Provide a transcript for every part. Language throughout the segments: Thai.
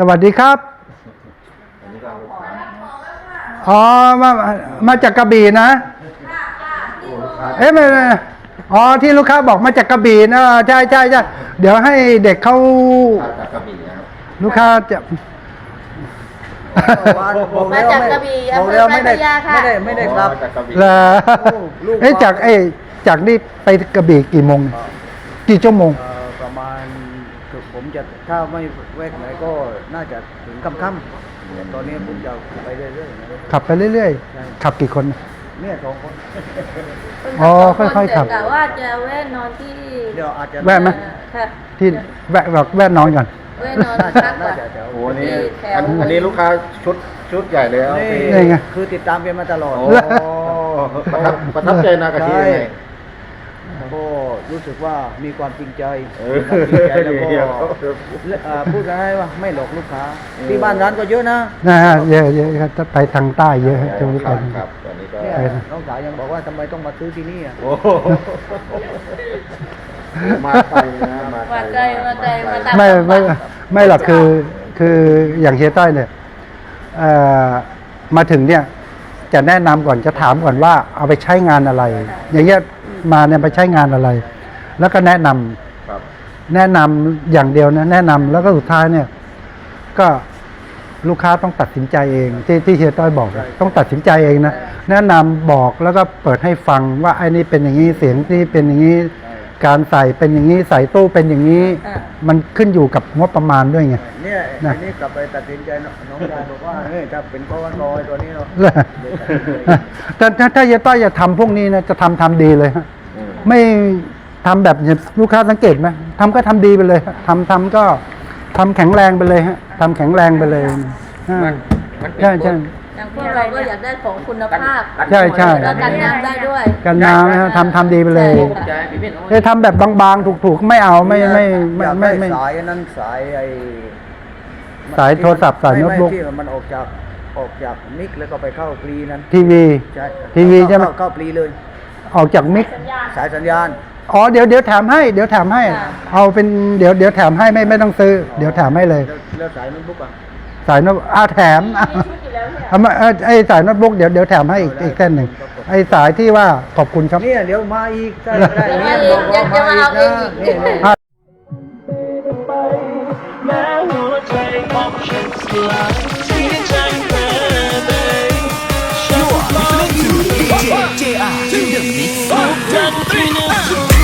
สวัสดีครับอ๋อมามาจากกระบี่นะเอ๊ะไม่ไม่อ๋อที่ลูกค้าบอกมาจากกระบี่นะใช่ใช่ใช่เดี๋ยวให้เด็กเขาจากกระบี่นะครับลูกค้าจะมาจากกระบี่บอกอำเภแล้อวพัไม่ทได้ยาค่ะไม่ได้ไม่ได้ครับจากกระบี่เหรอลูกเอ๊ะจากเอ้จากนี่ไปกระบี่กี่โมงเนี่ยกี่ชั่วโมง เอ่อประมาณคือผม จะถ้าไม่แวกไหนก็น่าจะถึงค่ำๆแต่ตอนนี้ผมจะไปเรื่อยๆนะขับไปเรื่อยใช่ๆขับกี่คน เนี่ยสองคนอ๋อค่อยๆขับ แต่ว่าจะแวะนอนที่เดี๋ยวอาจจะแวะไหมค่ะที่แวะบอกแวะนอนก่อนแวะนอนน่าพัจะกก่น่าอนจะแถวโอ้โหนี่ที่แถวอันอันนี้ลูกค้าชุดชุดใหญ่เลยครับนี่นี่ไงคือติดตามกันมาตลอดโอ้ประทับประทับใจนากะทิใช่ยังไง ก็รู้สึกว่ามีความจริงใจเออมีความจริงใจแล้วก็เดี๋ยวและอ่าพูดง่ายๆว่าไม่หลอกลูกค้า ที่บ้านร้านก็เยอะนะนะฮะเยอะเยอะครับถ้าไปทางใต้เยอะฮะจะรู้คกัรันบครับตอนนี้ก็เนี่ยใช่ครับน้องสาวยังบอกว่าทำไมต้องมาซื้อที่นี่อะ โอ้โหมาไกลนะมามาไกลมาไกลมาตามไม่ลำบากไม่ไม่หรอกคือคืออย่างเฮียต้อยเนี่ยเอ่อมาถึงเนี่ยจะแนะนำก่อนจะถามก่อนว่าเอาไปใช้งานอะไร อย่างเงี้ย มาเนี่ยไปใช้งานอะไร แล้วก็แนะนำครับแนะนำอย่างเดียวนะแนะนำแล้วก็สุดท้ายเนี่ย ก็ลูกค้าต้องตัดสินใจเอง ที่ที่เฮียต้อยบอกอะต้องตัดสินใจเองนะแนะนำบอกแล้วก็เปิดให้ฟังว่าไอ้นี่เป็นอย่างนี้เสียงนี่เป็นอย่างนี้ การใส่เป็นอย่างนี้ใส่ตู้เป็นอย่างนี้ อ่า มันขึ้นอยู่กับงบประมาณด้วยไง เนี่ยนะ อันนี้กลับไปตัดสินใจน้องน้องชายบอกว่าเฮ้ยถ้าเป็นเพราะว่ารอยตัวนี้เนาะเลยแต่ถ้าถ้าเฮียต้อยจะทำพวกนี้นะจะทำทำดีเลยฮะอืมไม่ทำแบบลูกค้าสังเกตไหมทำก็ทำดีไปเลยฮะทำทำก็ทำแข็งแรงไปเลยฮะทำแข็งแรงไปเลยอ่า มันมันเป็นใช่ใช่อย่างพ วกเราก็อยากได้ของคุณภาพใช่ใช่ แล้วกันน้ำได้ด้วย กันน้ำนะฮะทำทำดีไปเลยใช่จะทำแบบบางๆถูกๆ ไม่เอาไม่ไม่อไม่ยากไม่ได้ไม่ สายอันนั้นสายไอ้สายโทรศัพท์สายไม่โน้ตบุ๊กไม่ที่มันออกจากออกจากมิกแล้วก็ไปเข้าปลีนั้นทีวี ใช่ทีวีใช่ไหม เข้าเข้าปลีเลย ออกจากมิกสายสัญญาณ อ๋อเดี๋ยวเดี๋ยวแถมให้เดี๋ยวแถมให้เอาเป็นเดี๋ยวเดี๋ยวแถมให้ไม่ไม่ต้องซื้อ เดี๋ยวแถมให้เลย แล้วแล้วสายโน้ตบุ๊กอะ สายโน้ตอ่าแถมอะ เอามาเอ้ยไอ้สายโน้ตบุ๊กเดี๋ยวเดี๋ยวแถมให้อีกอีกเส้นหนึ่งไอ้สายที่ว่าขอบคุณครับ เนี่ยเดี๋ยวมาอีกได้ได้เดี๋ยวมาเนี่ยอีกบอกว่ายังจะมาเอาเองอีกนี่นี่อะแม้หัวใจของฉันสลายเสียใจแค่ไหนฉันรออยู่ทุกทันทีนะ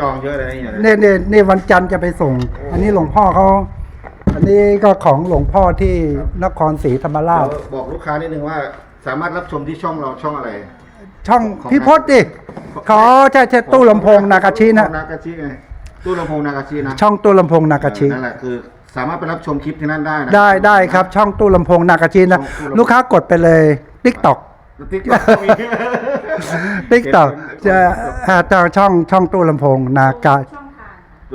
จองเยอะเลยนะเนี่ยเนี่ยนี่วันจันทร์จะไปส่ง อันนี้หลวงพ่อเขาอันนี้ก็ของหลวงพ่อที่นครศรีธรรมราช เดี๋ยวบอกลูกค้านิดนึงว่าสามารถรับชมที่ช่องเราช่องอะไร ช่องของ พี่พศดิขอใช่ใช่ตู้ลำโพงนากาชินะ นากาชิไงตู้ลำโพงนากาชินะช่องตู้ลำโพงนากาชิ เออนั่นแหละคือ สามารถไปรับชมคลิปที่นั่นได้นะ ได้ได้ครับ ช่องตู้ลำโพงนากาชินะช่องตู้ลำโพง ลูกค้ากดไปเลยติ๊กต็อก ติ๊กต็อกมี ติ๊กต็อกจะอ่าจะช่องช่องตู้ลำโพงนากา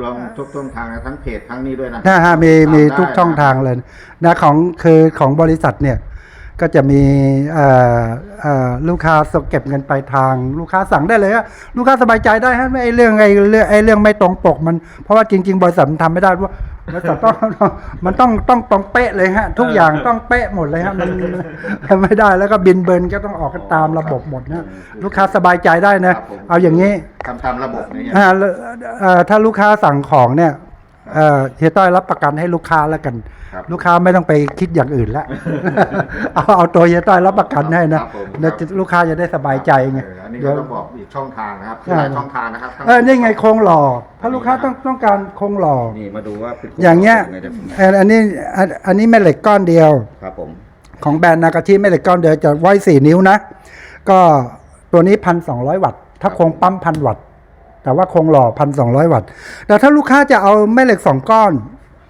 ลองทุกช่องทางนะทั้งเพจทั้งนี้ด้วยนะนะฮะมีมีตาได้ทุกช่องทางเลยนะของคือของบริษัทเนี่ย ก็จะมีเอ่อเอ่อลูกค้าสเก็บเงินปลายทาง ลูกค้าสั่งได้เลยอะลูกค้าสบายใจได้ฮะไม่ไอเรื่องไอเรื่องไอเรื่องไม่ตรงปกมันเพราะว่าจริง ๆ บริษัทมันทำไม่ได้เพราะว่าบริษัทต้องมันต้องต้องตรงเป๊ะเลยฮะ ทุกอย่างต้องเป๊ะหมดเลยฮะมันมันไม่ได้แล้วก็บินเบิร์นก็ต้องออกกันตามระบบหมดนะลูกค้าสบายใจได้นะครับผมเอาอย่างนี้ทำตามระบบเนี่ยอ่าแล้วเอ่อถ้าลูกค้าสั่งของเนี่ย เอ่อเฮียต้อยรับประกันให้ลูกค้าแล้วกัน ครับลูกค้าไม่ต้องไปคิดอย่างอื่นละเอาเอาตัวเฮียต้อยรับประกันให้นะครับผมเดี๋ยวจะลูกค้าจะได้สบายใจไง เอออันนี้เดี๋ยวก็ต้องบอกอีกช่องทางนะครับใช่หลายช่องทางนะครับทั้ง เออนี่ไงโครงหล่อถ้าลูกค้าต้องต้องการโครงหล่อ นี่มาดูว่าเป็นอย่างเงี้ยไดี๋วผมเอ่ออันนี้อันอันนี้แม่เหล็กก้อนเดียว ครับผม ของแบรนด์นากาชิแม่เหล็กก้อนเดียวจะไว้สี่นิ้วนะ ก็ตัวนี้พันสองร้อยวัตต์ ถ้าโครงปั๊มพันวัตต์ แต่ว่าโครงหล่อพันสองร้อยวัตต์ แต่ถ้าลูกค้าจะเอาแม่เหล็กสองก้อน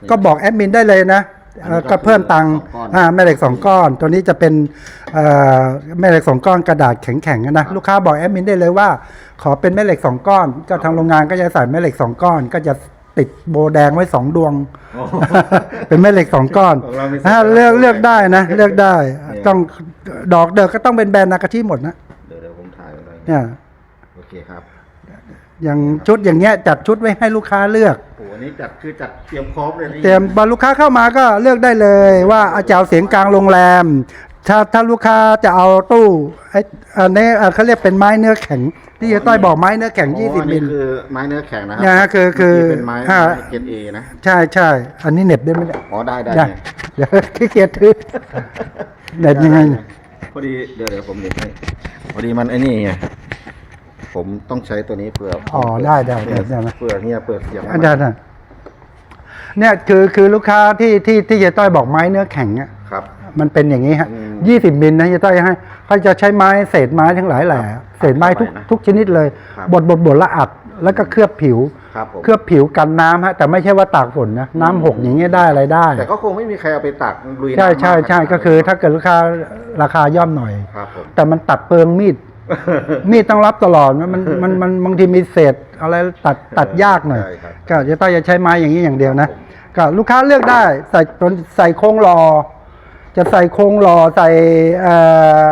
ก็บอกแอดมินได้เลยนะเอ่อก็เพิ่มตังค์อ่าแม่เหล็กสองก้อน ตัวนี้จะเป็นเอ่อแม่เหล็กสองก้อนกระดาษแข็งๆนะลูกค้าบอกแอดมินได้เลยว่า ขอเป็นแม่เหล็กสองก้อนก็ทางโรงงานก็จะใส่แม่เหล็กสองก้อน ก็จะติดโบแดงไว้สองดวงโอ้โหเป็นแม่เหล็กสองก้อนของเรามีอ่าเลือกเลือกได้นะ เลือกได้เนี่ยต้องดอกเดิกก็ต้องเป็นแบรนด์นากาชิหมดนะเดี๋ยวเดี๋ยวผมถ่ายไว้เลยเนี่ยโอเคครับ อย่างชุดอย่างเงี้ยจัดชุดไว้ให้ลูกค้าเลือก โอ้โหอันนี้จัดคือจัดเตรียมครบเลยนี่เตรียมบอลลูกค้าเข้ามาก็เลือกได้เลย ว่าอาจะเอาเสียงกลางโรงแรม ถ้าถ้าลูกค้าจะเอาตู้ไอ้อันนี้เอ่อเขาเรียกเป็นไม้เนื้อแข็ง ที่เฮียต้อยบอกไม้เนื้อแข็ง อ๋ออัน20มินี้ลคือไม้เนื้อแข็งนะครัเนี่ยฮะคือคือเมื่กี้เป็นไม้อ่าไม้เกรดเอนะใช่ใช่อันนี้เหน็บได้ไหมเนี่ยอ๋อได้ได้ได้เนี่ยเดี๋ยวขี้เกียจถือเหน็บยังไงเนี่ยพอดีเดี๋ยวเดี๋ยวผมเน็ตให้พอดีมันไอ้นี่ไง ผมต้องใช้ตัวนี้เผื่ออ๋อได้ได้เผื่อได้ได้เผื่อเฮียเปิดเสียงอันนั้นน่ะเนี่ยคือคือลูกค้าที่ที่ที่เฮียต้อยบอกไม้เนื้อแข็งอะครับ มันเป็นอย่างนี้ฮะอืมยี่สิบมิลนะเฮียต้อยให้เขาจะใช้ไม้เศษไม้ทั้งหลายแหล่เศษไม้ทุกเข้าไปนะทุกชนิดเลย ครับ บดบดบดละอัด แล้วก็เคลือบผิว ครับผมเคลือบผิวกันน้ำฮะแต่ไม่ใช่ว่าตากฝนนะน้ำหกอย่างเงี้ยได้อะไรได้ แต่ก็คงไม่มีใครเอาไปตักลุยน้ำใช่ใช่มากใช่ขนาดก็คือถ้าเกิดลูกค้าราคาย่อมหน่อย ครับผม แต่มันตัดเปลืองมีด มีดต้องรับตลอดนะมันมันมันบางทีมีเศษอะไรตัดตัดยากหน่อยใช่ครับก็จะต้องจะใช้ไม้อย่างนี้อย่างเดียวนะครับผมก็ลูกค้าเลือกได้ใส่ตัวใส่โครงรอ จะใส่โครงรอใส่เอ่อ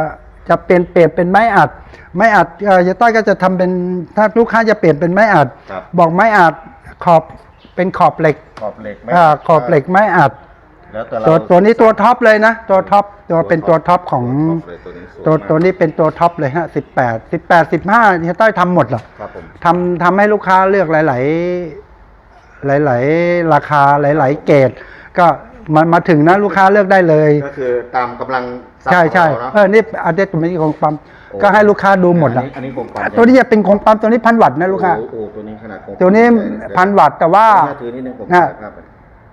จะเปลี่ยนเปลี่ยนเป็นไม้อัด ไม้อัดเอ่อเจะต้อยก็จะทำเป็นถ้าลูกค้าจะเปลี่ยนเป็นไม้อัดครับบอกไม้อัดขอบเป็นขอบเหล็ก ขอบเหล็กไหมอ่าขอบเหล็กไม้อัด แล้วแต่เราตัวตัวนี้ตัวท็อปเลยนะตัวท็อปตัวเป็นตัวท็อปของตัวท็อปเลยตัวนี้สวยตัวมากตัวนี้เป็นตัวท็อปเลยฮะสิบแปดสิบแปดสิบห้าเฮียต้อยทำหมดเหรอครับผมทำทำให้ลูกค้าเลือกหลาย ๆ หลาย ๆ ราคาหลาย ๆ เกรดก็มามาถึงนะลูกค้าเลือกได้เลย ก็คือตามกำลังทรัพย์ใช่ใช่ของเราเออนี่อันนี้ตัวนี้ของปั๊มโอ้ ก็ให้ลูกค้าดูหมดอัอะนนี้อันนี้คงปั๊มตัวนี้จะเป็นของปั๊มตัวนี้พันวัตต์นะลูกค้า โอ้โหตัวนี้ขนาดคงตัวนี้พันวัตต์แต่ว่าถ้าถือนิดนึงผมน่ะครับ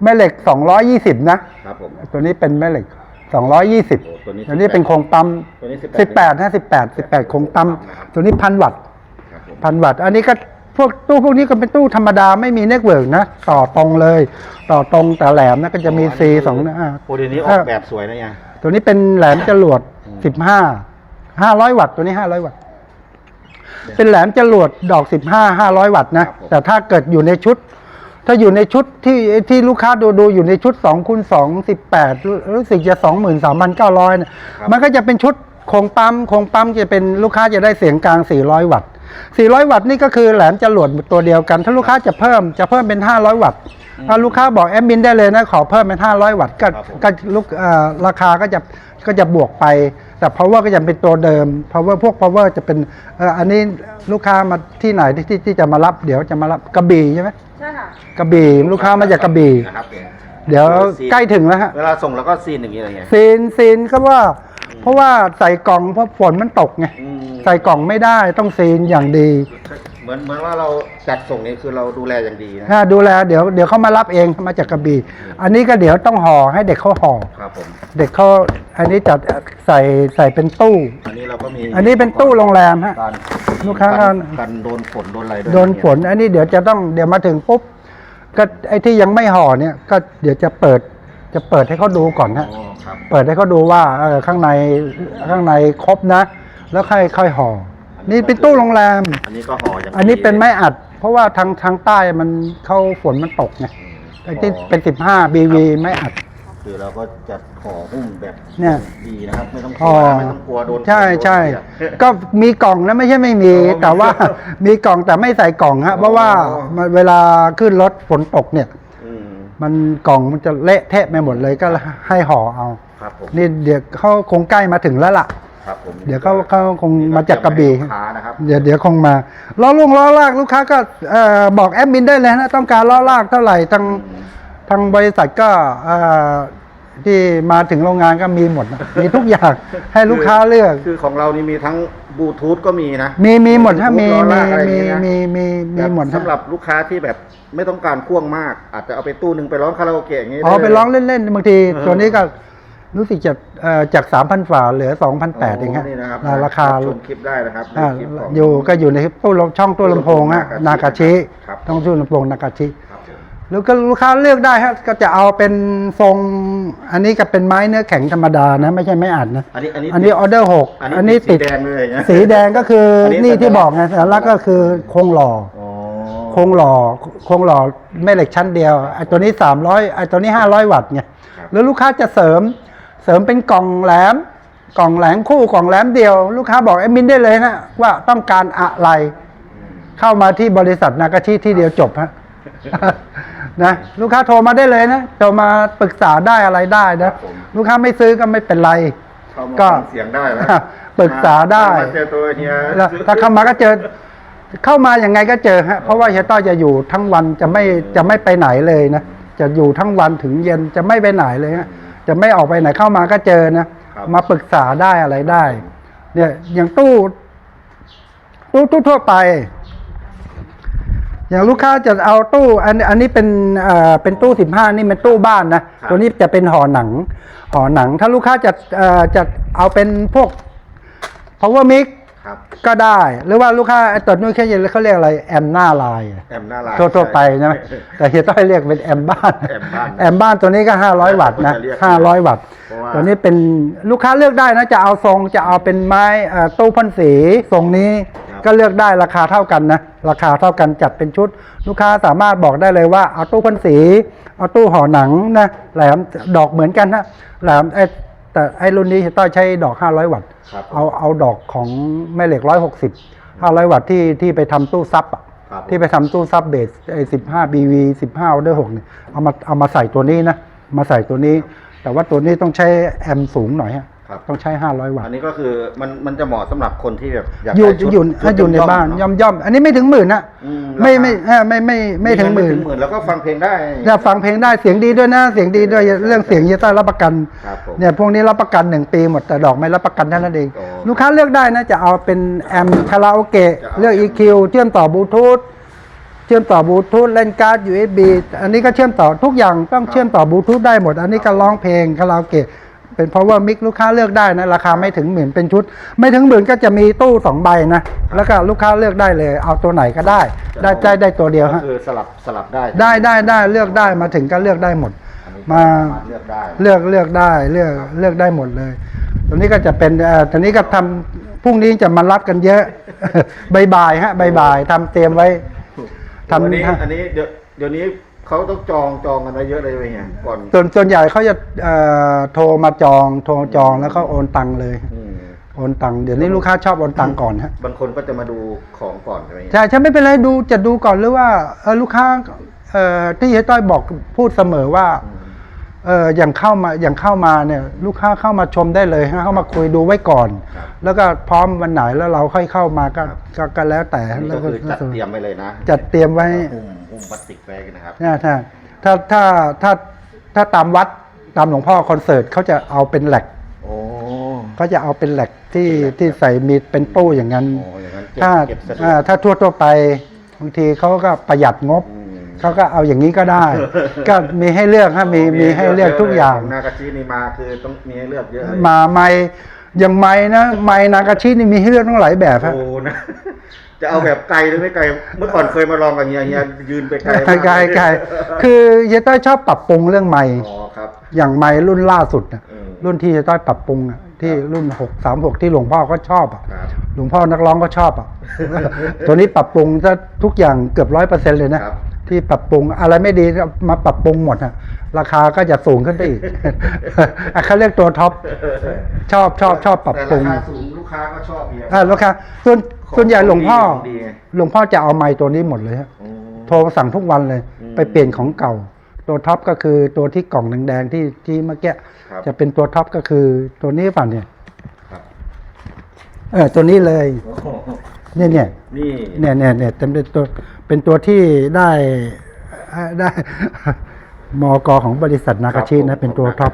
แม่เหล็กสองร้อยยี่สิบนะ ครับผม ตัวนี้เป็นแม่เหล็กสองร้อยยี่สิบโอ้ตัวนี้ตัวนี้เป็นโครงปั๊มตัวนี้สิบแปดนะสิบแปดสิบแปดโครงปั๊มตัวนี้พันวัตต์ครับผมพันวัตต์อันนี้ก็พวกตู้พวกนี้ก็เป็นตู้ธรรมดาไม่มีเน็ตเวิร์กนะ ต่อตรงเลย ต่อตรงแต่แหลมนะก็จะมี C สองนะอ่า โอ้เดี๋ยวนี้ออกแบบสวยนะยัง ตัวนี้เป็นแหลมจรวดสิบห้าห้าร้อยวัตต์ ตัวนี้ห้าร้อยวัตต์ เป็นแหลมจรวดดอกสิบห้าห้าร้อยวัตต์นะแต่ถ้าเกิดอยู่ในชุด ถ้าอยู่ในชุดที่ที่ลูกค้าดูดูอยู่ในชุดสองคูณสองสิบแปดรู้สึกจะสองหมื่นสามพันเก้าร้อยเนี่ยมันก็จะเป็นชุดโครงปั๊มโครงปั๊มจะเป็นลูกค้าจะได้เสียงกลางสี่ร้อยวัตต์สี่ร้อยวัตต์นี่ก็คือแหลมจรวดตัวเดียวกัน ถ้าลูกค้าจะเพิ่มจะเพิ่มเป็นห้าร้อยวัตต์ถ้าลูกค้าบอกแอดมินได้เลยนะขอเพิ่มเป็นห้าร้อยวัตต์ก็ก็ลูกเอ่อราคาก็จะก็จะบวกไป แต่ power ก็จะเป็นตัวเดิม power พวก power จะเป็นเอ่ออันนี้ลูกค้ามาที่ไหนที่ที่ที่จะมารับเดี๋ยวจะมารับกระบี่ใช่ไหมใช่ค่ะกระบี่ลูกค้ามาจากกระบี่นะครับเนี่ยเดี๋ยวใกล้ถึงแล้วฮะ เวลาส่งแล้วก็ซีนอย่างนี้เลยไงซีนซีนก็ว่า เพราะว่าใส่กล่องเพราะฝนมันตกไง อืม ใส่กล่องไม่ได้ต้องซีนอย่างดีม เหมือนเหมือนว่าเราจัดส่งนี่คือเราดูแลอย่างดีนะถ้าดูแลเดี๋ยวเดี๋ยวเขามารับเองมาจากกระบี่อันนี้ก็เดี๋ยวต้องห่อให้เด็กเขาห่อ ครับผม เด็กเขาอันนี้จัดใส่ใส่เป็นตู้ อันนี้เราก็มีอันนี้เป็นตู้โรงแรมฮะการลูกค้ากันกันโดนฝนโดนอะไรด้วยโดนฝนอันนี้เดี๋ยวจะต้องเดี๋ยวมาถึงปุ๊บก็ไอ้ที่ยังไม่ห่อเนี่ยก็เดี๋ยวจะเปิดจะเปิดให้เขาดูก่อนอ๋อฮะครับ เปิดให้เขาดูว่าเออข้างในข้างในครบนะ แล้วค่อยค่อยห่อ นี่เป็นตู้โรงแรม อันนี้ก็ห่ออย่างอันนี้เป็นไม้อัด เพราะว่าทางทางใต้มันเข้าฝนมันตกไงอืมไอ้ที่เป็นสิบห้าบีวีไม้อัด คือเราก็จะห่อหุ้มแบบเนี่ยดีนะครับไม่ต้องกอ๋ลัอวนะไม่ต้องกลัวโดนใช่ฝนโดนใช่เปียกก็มีกล่องนะไม่ใช่ไม่มีอ๋อแต่ว่ามีมีกล่องแต่ไม่ใส่กล่องฮะเพราะว่าอ๋อมันเวลาขึ้นรถฝนตกเนี่ยอืมมันกล่องมันจะเละเทะไปหมดเลยก็ให้ห่อเอาครับผมนี่เดี๋ยวเขาคงใกล้มาถึงแล้วล่ะ ครับผมเดี๋ยวเขาเขาคงมาจากกระบี่ลูกค้านะครับเดี๋ยวเดี๋ยวคงมาล้อลุงล้อลากลูกค้าก็เอ่อบอกแอดมินได้เลยนะต้องการล้อลากเท่าไหร่ทางทางบริษัทก็เอ่อที่มาถึงโรงงานก็มีหมดนะมีทุกอย่างให้ลูกค้าเลือก คือของเรานี่มีทั้งบลูทูธก็มีนะมีมีหมดฮะมีล้อมีลากอะไรอย่างมีงี้นะมีมีมีหมดฮะสำหรับลูกค้าที่แบบไม่ต้องการพ่วงมาก อาจจะเอาไปตู้หนึ่งไปร้องคาราโอเกะอย่างนี้อ๋อด้ไปร้องเล่นๆบางทีเออตัวนี้ก็ รู้สึกจะเอ่อจากสามพันฝาเหลือสองพันแปดเองฮะนี่นะครับราคาชมคลิปได้นะครับอ่าคลิปของอยู่ก็อยู่ในตู้ลำช่องตู้ลำโพงฮะนากาชิครับช่องตู้ลำโพงนากาชิครับผมแล้วก็ลูกค้าเลือกได้ฮะก็จะเอาเป็นทรง อันนี้ก็เป็นไม้เนื้อแข็งธรรมดานะ ไม่ใช่ไม้อัดนะอันนี้อันนี้อันนี้ออเดอร์หกอันนี้ติดสีแดงเลยนะสีแดงก็คืออันนี้นี่ที่สัญลักษณ์บอกไงสัญลักษณ์ก็คือโครงหล่ออ๋อโครงหล่อโครงหล่อแม่เหล็กชั้นเดียวไอ้ตัวนี้สามร้อยไอ้ตัวนี้ห้าร้อยวัตต์ไงครับแล้วลูกค้าจะเสริม เสริมเป็นกล่องแหลม กล่องแหลมคู่กล่องแหลมเดียว ลูกค้าบอกเอ็มินได้เลยนะว่าต้องการอะไร เข้ามาที่บริษัทนากาชิที่เดียวจบฮะนะลูกค้าโทรมาได้เลยนะโทรมาปรึกษาได้อะไรได้นะ ลูกค้าไม่ซื้อก็ไม่เป็นไรเข้ามาก็ฟังเสียงได้นะปรึกษาได้มาเจอตัวเฮียแล้วถ้าเข้ามาก็เจอเข้ามาอย่างไงก็เจอฮะเพราะว่าเฮียต้อยจะอยู่ทั้งวันจะไม่จะไม่ไปไหนเลยนะจะอยู่ทั้งวันถึงเย็นจะไม่ไปไหนเลยฮะ จะไม่ออกไปไหนเข้ามาก็เจอนะ มาปรึกษาได้อะไรได้ เนี่ยอย่างตู้ ตู้ตู้ทั่วไป อย่างลูกค้าจะเอาตู้ อันอันนี้เป็นเอ่อเป็นตู้สิบห้านี่เป็นตู้บ้านนะ ตัวนี้จะเป็นห่อหนังห่อหนัง ถ้าลูกค้าจะเอ่อจะเอาเป็นพวก power mix ครับก็ได้หรือว่าลูกค้าไอ้ตัวนู้นแค่ยังเขาเรียกอะไรแอมหน้าลายอะแอมหน้าลายทั่วๆไปนะแต่เฮียต้อยเรียกเป็นแอมบ้านแอมบ้านแอมบ้านตัวนี้ก็ห้าร้อยวัตต์นะผมจะเรียกห้าร้อยวัตต์เพราะว่าตัวนี้เป็นลูกค้าเลือกได้นะจะเอาทรงจะเอาเป็นไม้เอ่อตู้พ่นสีทรงนี้ก็เลือกได้ราคาเท่ากันนะราคาเท่ากันจัดเป็นชุด ลูกค้าสามารถบอกได้เลยว่าเอาตู้พ่นสีเอาตู้ห่อหนังนะแหลมดอกเหมือนกันนะแหลมไอ้ แต่ไอ้รุ่นนี้เฮียต้อยใช้ดอกห้าร้อยวัตต์ ครับเอาเอาดอกของแม่เหล็กร้อยหกสิบห้าร้อยวัตต์ที่ที่ไปทำตู้ซับอะครับที่ไปทำตู้ซับเบสไอ้สิบห้าบีวีสิบห้าออเดอร์หกเนี่ยเอามาเอามาใส่ตัวนี้นะ มาใส่ตัวนี้ แต่ว่าตัวนี้ต้องใช้แอมป์สูงหน่อยฮะ ครับต้องใช้ห้าร้อยวัตอันต์นี้ก็คือมันมันจะเหมาะสำหรับคนที่แบบอยากอยู่ได้ชุดอยู่ชุดถ้าอยู่ในบ้านๆย่อเะมย่อมอันนี้ไม่ถึงหมื่นนะอืมไม่ราคาไม่เอ่อไม่ไม่ไม่ถึงหมื่นถึงหมื่นแล้วก็ฟังเพลงได้ เนี่ยฟังเพลงได้เสียงดีด้วยนะเสียงดีด้วยเรื่องเสียงเยต้ารับประกันครับผมเนี่ยพวกนี้รับประกันหนึ่งปีหมดแต่ดอกไม่รับประกันเท่านั้นเอง โอ้ลูกค้าเลือกได้นะจะเอาเป็นแอมคาราโอเกะจะเอาเลือก EQ เชื่อมต่อบลูทูธเชื่อมต่อบลูทูธเล่นการ์ด USB อันนี้ก็เชื่อมต่อทุกอย่างต้องเชื่อมต่อบลูทูธได้หมด อันนี้ก็ร้องเพลงคาราโอเกะ เป็น power mix ลูกค้าเลือกได้นะราคาไม่ถึงหมื่นเป็นชุด ไม่ถึงหมื่นก็จะมีตู้สองใบนะแล้วก็ลูกค้าเลือกได้เลย เอาตัวไหนก็ได้ ได้ได้ได้ตัวเดียวก็ฮะคือสลับสลับได้ ได้ได้ได้เลือกได้มาถึงก็เลือกได้หมดอันนี้มาสรถเลือกได้เลือกเลือกได้เลือกเลือกได้หมดเลยตรงนี้ก็จะเป็นเอ่อตอนนี้ก็ทำพรุ่งนี้จะมารับกันเยอะบายบายฮะบายบายทำเตรียมไว้ทำอันนี้ฮะอันนี้เดี๋ยวเดี๋ยวนี้ เขาต้องจองจองกันไว้เยอะเลยเฮียก่อนส่วนส่วนใหญ่เขาจะเอ่อโทรมาจอง โทรจองแล้วก็โอนตังค์เลย อืมโอนตังค์เดี๋ยวนี้ลูกค้าชอบโอนตังค์ก่อนฮะ บางคนก็จะมาดูของก่อนใช่ไหมเฮียใช่ใช่ไม่เป็นไรดูจะดูก่อนหรือว่าเออลูกค้าเอ่อที่เฮียต้อยบอกพูดเสมอว่า อืม เอออย่างเข้ามาอย่างเข้ามาเนี่ยลูกค้าเข้ามาชมได้เลยฮะเข้ามาคุยดูไว้ก่อน ครับแล้วก็พร้อมวันไหนแล้วเราค่อยเข้ามาก็ก็ก็แล้วแต่อันนี้แล้วก็คือจัดเตรียมไว้เลยนะจัดเตรียมไว้หุ้มหุ้มพลาสติกไว้นะครับ นะถ้าถ้าถ้าถ้าถ้าตามวัดตามหลวงพ่อคอนเสิร์ตเขาจะเอาเป็นแหลกโอ้ เขาจะเอาเป็นแหลกที่ที่ใส่มีดเป็นตู้อย่างนั้นอ๋ออย่างนั้นเก็บถ้าเก็บสะดวก อ่าถ้าทั่วทั่วๆไปบางทีเขาก็ประหยัดงบ อืม เขาก็เอาอย่างนี้ก็ได้ ก็มีให้เลือกฮะมีมีให้เลือกทุกอย่าง นากาชินี่มาคือต้องมีให้เลือกเยอะเลยมาไม้อย่างไม้นะไม้นากาชินี่มีให้เลือกตั้งหลายแบบฮะ โอ้นะ จะเอาแบบไกลหรือไม่ไกล เมื่อก่อนเคยมาลองกับเฮียเฮียยืนไปไกลไกลไกลไกลคือเฮียต้อยชอบปรับปรุงเรื่องไม้อ๋อครับ อย่างไม้รุ่นล่าสุดน่ะอืม รุ่นที่เฮียต้อยปรับปรุงอะที่รุ่นหกสามหกที่หลวงพ่อก็ชอบอะครับ หลวงพ่อนักร้องก็ชอบอะ ตัวนี้ปรับปรุงถ้าทุกอย่างเกือบร้อยเปอร์เซ็นเลยนะครับ ที่ปรับปรุงอะไรไม่ดีก็มาปรับปรุงหมดอะราคาก็จะสูงขึ้นไปอีกอะเขาเรียกตัวท็อปชอบชอบชอบปรับปรุงแต่ราคาสูงลูกค้าก็ชอบเฮียอ่าลูกค้าส่วนส่วนใหญ่หลวงพ่อของดีไงหลวงพ่อจะเอาไม้ตัวนี้หมดเลยฮะอืมโทรสั่งทุกวันเลยอืมไปเปลี่ยนของเก่า ตัวท็อปก็คือตัวที่กล่องแดงๆที่ที่เมื่อกี้ครับจะเป็นตัวท็อปก็คือตัวนี้ป่ะเนี่ยครับเออตัวนี้เลยโอ้โห เนี่ยเนี่ยนี่เนี่ยเนี่ยเนี่ยเป็นตัวเป็นตัวที่ได้อ่าได้มอกของบริษัทนากาชินะเป็นตัวท็อป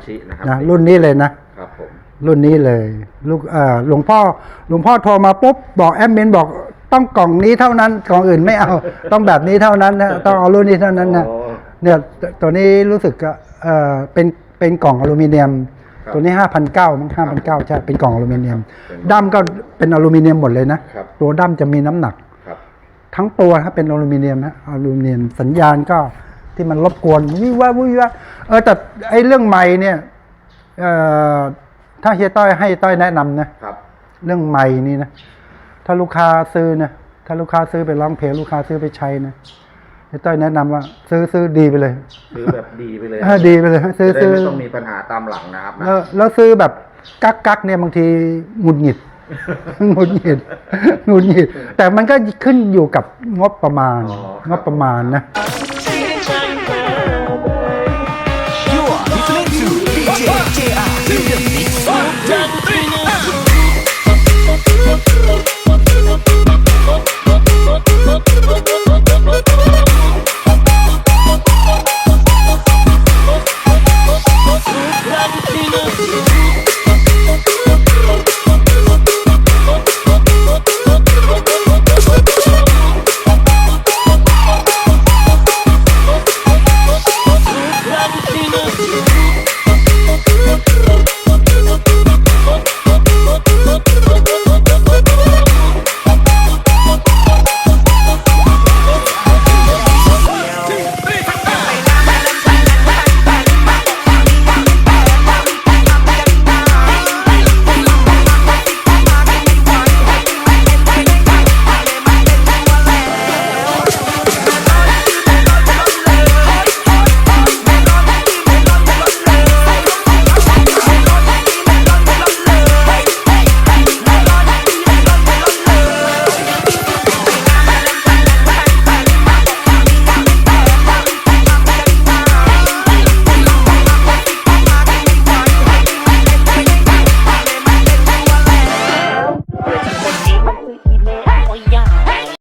นะรุ่นนี้เลยนะครับผมรุ่นนี้เลยลูกเอ่อหลวงพ่อหลวงพ่อโทรมาปุ๊บบอกแอดมินบอกต้องกล่องนี้เท่านั้นกล่องอื่นไม่เอา ต้องแบบนี้เท่านั้นนะต้องเอารุ่นนี้เท่านั้นนะโอ้เนี่ยตตัวนี้รู้สึกก็เอ่อเป็นเป็นกล่องอลูมิเนียมครับ ตัวนี้ห้าพันเก้ามั้งห้าพันเก้าใช่เป็นกล่องอลูมิเนียมด้ามก็เป็นอลูมิเนียมหมดเลยนะครับตัวด้ามจะมีน้ำหนักครับทั้งตัวถ้าเป็นอลูมิเนียมนะอลูมิเนียมสัญญาณก็ที่มันรบกวนวิว่าวิว่าเออแต่ไอ้เรื่องไม้เนี่ยเอ่อถ้าเฮียต้อยให้ต้อยแนะนำนะครับเรื่องไม้นี่นะถ้าลูกค้าซื้อนะถ้าลูกค้าซื้อไปร้องเพลงลูกค้าซื้อไปใช้นะ เฮียต้อยแนะนำว่า ซื้อซื้อดีไปเลยซื้อแบบดีไปเลยเออดีไปเลยซื้อจะได้ซื้อ ไม่ต้องมีปัญหาตามหลังนะครับนะแล้วแล้วซื้อแบบกักกักๆเนี่ยบางทีหงุดหงิด หงุดหงิดหงุดหงิด แต่มันก็ขึ้นอยู่กับงบประมาณอ๋อครับงบประมาณนะ You are listening to DJ JR.